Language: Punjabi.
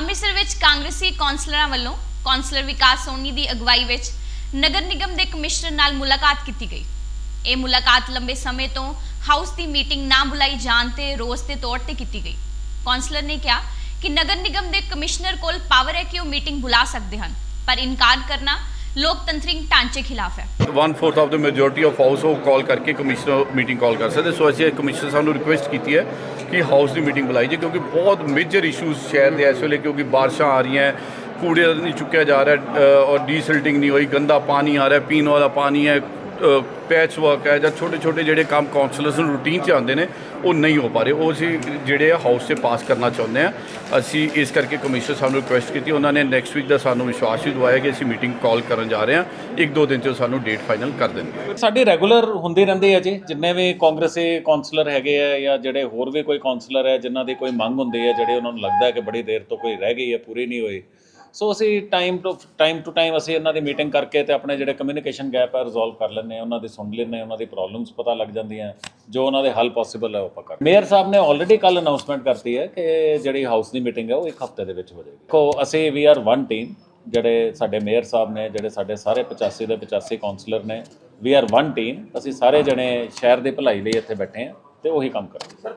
ਅੰਮ੍ਰਿਤਸਰ ਵਿੱਚ ਕਾਂਗਰਸੀ ਕੌਂਸਲਰਾਂ ਵੱਲੋਂ ਕੌਂਸਲਰ ਵਿਕਾਸ ਸੋਨੀ ਦੀ ਅਗਵਾਈ ਵਿੱਚ ਨਗਰ ਨਿਗਮ ਦੇ ਕਮਿਸ਼ਨਰ ਨਾਲ ਮੁਲਾਕਾਤ ਕੀਤੀ ਗਈ। ਇਹ ਮੁਲਾਕਾਤ ਲੰਬੇ ਸਮੇਂ ਤੋਂ ਹਾਊਸ ਦੀ ਮੀਟਿੰਗ ਨਾ ਬੁਲਾਈ ਜਾਣ ਤੇ ਰੋਸ ਦੇ ਤੌਰ ਤੇ ਕੀਤੀ ਗਈ। ਕੌਂਸਲਰ ਨੇ ਕਿਹਾ ਕਿ ਨਗਰ ਨਿਗਮ ਦੇ ਕਮਿਸ਼ਨਰ ਕੋਲ ਪਾਵਰ ਹੈ ਕਿ ਉਹ ਮੀਟਿੰਗ ਬੁਲਾ ਸਕਦੇ ਹਨ, ਪਰ ਇਨਕਾਰ ਕਰਨਾ ਲੋਕਤੰਤਰਿਕ ਢਾਂਚੇ ਖਿਲਾਫ ਹੈ। One fourth of the majority of house ਉਹ ਕਾਲ ਕਰਕੇ ਕਮਿਸ਼ਨਰ ਮੀਟਿੰਗ ਕਾਲ ਕਰ ਸਕਦੇ। ਸੋ ਅਸੀਂ ਕਮਿਸ਼ਨਰ ਸਾਹਿਬ ਨੂੰ ਰਿਕੁਐਸਟ ਕੀਤੀ ਹੈ ਕਿ ਹਾਊਸ ਦੀ ਮੀਟਿੰਗ ਬੁਲਾਈ ਜੇ ਕਿਉਂਕਿ ਬਹੁਤ ਮੇਜਰ ਇਸ਼ੂਜ਼ ਸ਼ਹਿਰ ਦੇ ਇਸ ਵੇਲੇ, ਕਿਉਂਕਿ ਬਾਰਿਸ਼ਾਂ ਆ ਰਹੀਆਂ ਕੂੜੇ ਨਹੀਂ ਚੁੱਕਿਆ ਜਾ ਰਿਹਾ ਔਰ ਡੀਸਿਲਟਿੰਗ ਨਹੀਂ ਹੋਈ, ਗੰਦਾ ਪਾਣੀ ਆ ਰਿਹਾ, ਪੀਣ ਵਾਲਾ ਪਾਣੀ ਹੈ ਪੈਚ ਵਰਕ ਹੈ ਜਾਂ ਛੋਟੇ ਛੋਟੇ ਜਿਹੜੇ ਕੰਮ ਕਾਉਂਸਲਰਸ ਨੂੰ ਰੂਟੀਨ 'ਚ ਆਉਂਦੇ ਨੇ, ਉਹ ਨਹੀਂ ਹੋ ਪਾ ਰਹੇ। ਉਹ ਅਸੀਂ ਜਿਹੜੇ ਆ ਹਾਊਸ 'ਚ ਪਾਸ ਕਰਨਾ ਚਾਹੁੰਦੇ ਆ ਅਸੀਂ ਇਸ ਕਰਕੇ ਕਮਿਸ਼ਨਰ ਸਾਹਿਬ ਨੂੰ ਰਿਕੁਐਸਟ ਕੀਤੀ। ਉਹਨਾਂ ਨੇ ਨੈਕਸਟ ਵੀਕ ਦਾ ਸਾਨੂੰ ਵਿਸ਼ਵਾਸ ਵੀ ਦਵਾਇਆ ਕਿ ਅਸੀਂ ਮੀਟਿੰਗ ਕਾਲ ਕਰਨ ਜਾ ਰਹੇ ਹਾਂ। ਇੱਕ ਦੋ ਦਿਨ 'ਚ ਉਹ ਸਾਨੂੰ ਡੇਟ ਫਾਈਨਲ ਕਰ ਦੇਣਗੇ। ਸਾਡੇ ਰੈਗੂਲਰ ਹੁੰਦੇ ਰਹਿੰਦੇ ਆ ਜੀ। ਜਿੰਨੇ ਵੀ ਕਾਂਗਰਸ ਦੇ ਕਾਉਂਸਲਰ ਹੈਗੇ ਆ ਜਾਂ ਜਿਹੜੇ ਹੋਰ ਵੀ ਕੋਈ ਕਾਉਂਸਲਰ ਹੈ, ਜਿਨ੍ਹਾਂ ਦੀ ਕੋਈ ਮੰਗ ਹੁੰਦੀ ਹੈ ਜਿਹੜੇ ਉਹਨਾਂ ਨੂੰ ਲੱਗਦਾ ਹੈ ਕਿ ਬੜੀ ਦੇਰ ਤੋਂ ਕੋਈ ਰਹਿ ਗਈ ਹੈ, ਪੂਰੀ ਨਹੀਂ ਹੋਈ ਸੋ ਅਸੀਂ time to time to time ਅਸੀਂ ਉਹਨਾਂ ਦੀ ਮੀਟਿੰਗ ਕਰਕੇ ਤੇ ਆਪਣੇ ਜਿਹੜੇ ਕਮਿਊਨੀਕੇਸ਼ਨ ਗੈਪ ਹੈ ਰਿਜ਼ੋਲਵ ਕਰ ਲੈਂਦੇ ਆ ਉਹਨਾਂ ਦੀ ਸੁਣ ਲੈਂਦੇ ਹਾਂ, ਉਹਨਾਂ ਦੀ ਪ੍ਰੋਬਲਮਸ ਪਤਾ ਲੱਗ ਜਾਂਦੀਆਂ ਜੋ ਉਹਨਾਂ ਦੇ ਹੱਲ ਪੋਸੀਬਲ ਹੈ ਉਹ ਆਪਾਂ ਕਰ ਮੇਅਰ ਸਾਹਿਬ ਨੇ ਆਲਰੇਡੀ ਕੱਲ ਅਨਾਉਂਸਮੈਂਟ ਕਰਤੀ ਹੈ ਕਿ ਜਿਹੜੀ ਹਾਊਸ ਦੀ ਮੀਟਿੰਗ ਹੈ ਉਹ ਇੱਕ ਹਫ਼ਤੇ ਦੇ ਵਿੱਚ ਹੋ ਜਾਏਗੀ। ਦੇਖੋ, ਅਸੀਂ ਵੀ ਆਰ ਵਨ ਟੀਮ ਜਿਹੜੇ ਸਾਡੇ ਮੇਅਰ ਸਾਹਿਬ ਨੇ, ਜਿਹੜੇ ਸਾਡੇ ਸਾਰੇ 85 ਦੇ 85 ਕਾਉਂਸਲਰ ਨੇ ਵੀ ਆਰ ਵਨ ਟੀਮ ਅਸੀਂ ਸਾਰੇ ਜਣੇ ਸ਼ਹਿਰ ਦੀ ਭਲਾਈ ਲਈ ਇੱਥੇ ਬੈਠੇ ਹਾਂ ਤੇ ਉਹੀ ਕੰਮ ਕਰਾਂਗੇ।